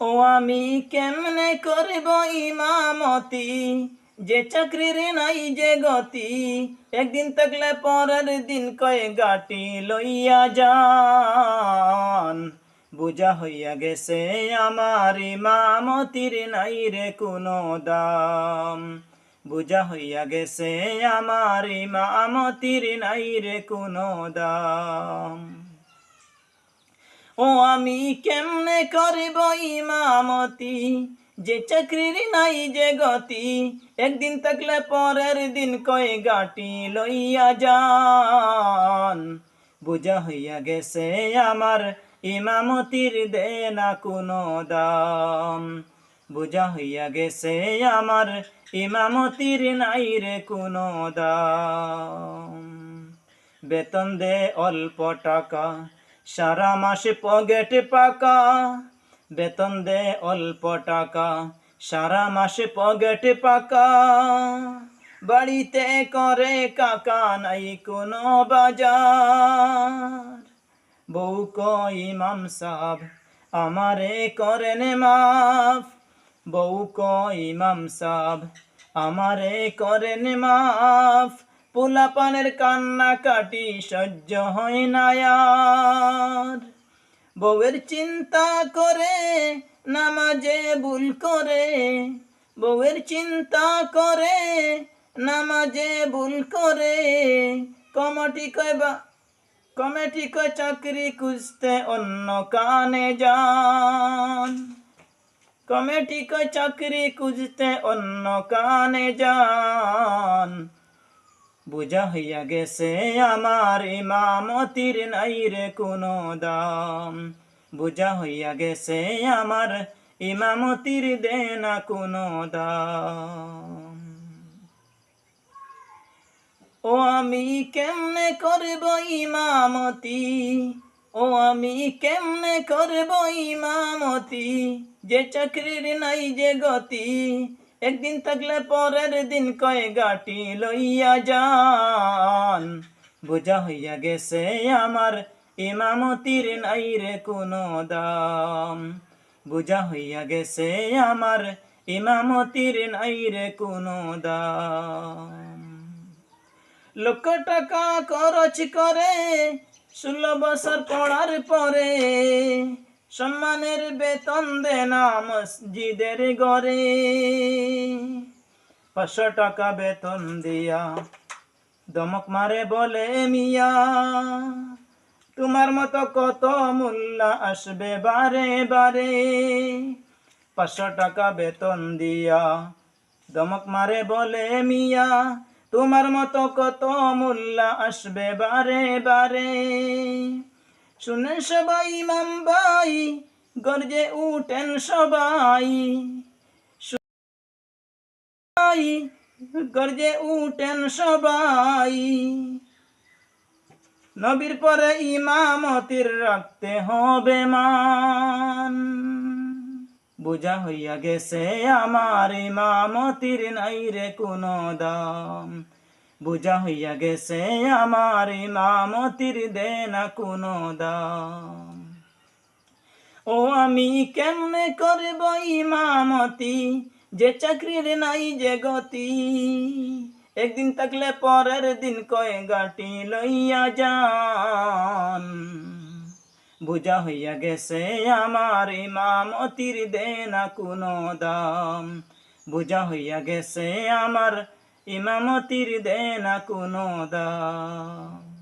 ও আমি কেমনে করব ইমামতি? যে চাকরির নাই, যে গতি, একদিন থাকলে পরের দিন কয়ে গাটি লইয়া যান। বুঝা হইয়া গেছে, আমার ইমামতির নাই রে কোনো দাম। বুঝা হইয়া গেছে, আমার ইমামতির নাই রে কোনো দাম। ও আমি কেমনে করিব ইমামতি? যে চাকরির নাই যে গতি, একদিন থাকলে পরের দিন কয়ে গাটি লইয়া যান। বুঝা হইয়া গেছে আমার ইমামতির দে না কোনো দাম। বুঝা হইয়া গেছে আমার ইমামতির নাই রে কোনো দাম। বেতন দে অল্প টাকা সারা মাসে পকেট পাকা, বেতন দে অল্প টাকা। সারা মাসে পকেট পাকা, বাড়িতে করে কাকা নাই কোনো বাজার। বউ কই, ইমাম সাহ আমারে করেন মাফ। বউ কই, ইমাম সাহ আমারে করেন মাফ। পোলা পানের কান্না কাটি সহ্য হয় না আর। বউয়ের চিন্তা করে, নামাজে ভুল করে। বউয়ের চিন্তা করে, নামাজে ভুল করে। কমটি কয় বা, কমেটি কয় চাকরি খুঁজতে অন্য কানে যান। কমেটি কয় চাকরি খুঁজতে অন্য কানে যান। বুঝা হইয়া গেছে, আমার ইমামতির নাই রে কোনো দাম। বুঝা হইয়া গেছে, আমার ইমামতির দে না কোনো দাম। ও আমি কেমনে করব ইমামতি? ও আমি কেমনে করব ইমামতি? যে চাকরির নাই যে গতি একদিন থাকলে পরের দিন কয়ে গাটি লইয়া যান। বোঝা হইয়া গেছে আমার ইমামতির নাই রে কোনো দাম। বোঝা হইয়া গেছে আমার ইমামতির নাই রে কোনো দাম। লক্ষ টাকা খরচ করে, ষোলো বছর পড়ার পরে সম্মানের বেতন দেনা মসজিদের ঘরে। পাঁচশো টাকা বেতন দিয়া দমক মারে বলে, মিয়া, তোমার মতো কত মূল্য আসবে বারে বারে? পাঁচশো টাকা বেতন দিয়া দমক মারে বলে, মিয়া, তোমার মতো কত মূল্য আসবে বারে বারে? শুনে সবাই ইমাম ভাই, গর্জে উঠেন সবাই গর্জে উঠেন সবাই। নবীর পরে ইমামতির রাখতে হবে মান। বুঝা হইয়া গেছে, আমার ইমামতির নাই রে কোনো দাম। বুঝা হইয়া গেছে, আমার ইমামতির দে না কোনো দাম। ও আমি কেমনে করব ইমামতি? যে চাকরির নাই যে গতি। একদিন থাকলে পরের দিন কয়ে গাটি লইয়া যান। বুঝা হইয়া গেছে, আমার ইমামতির দে না কোনো দাম। বুঝা হইয়া গেছে, আমার ইমামতির দেনা কোনো দাম।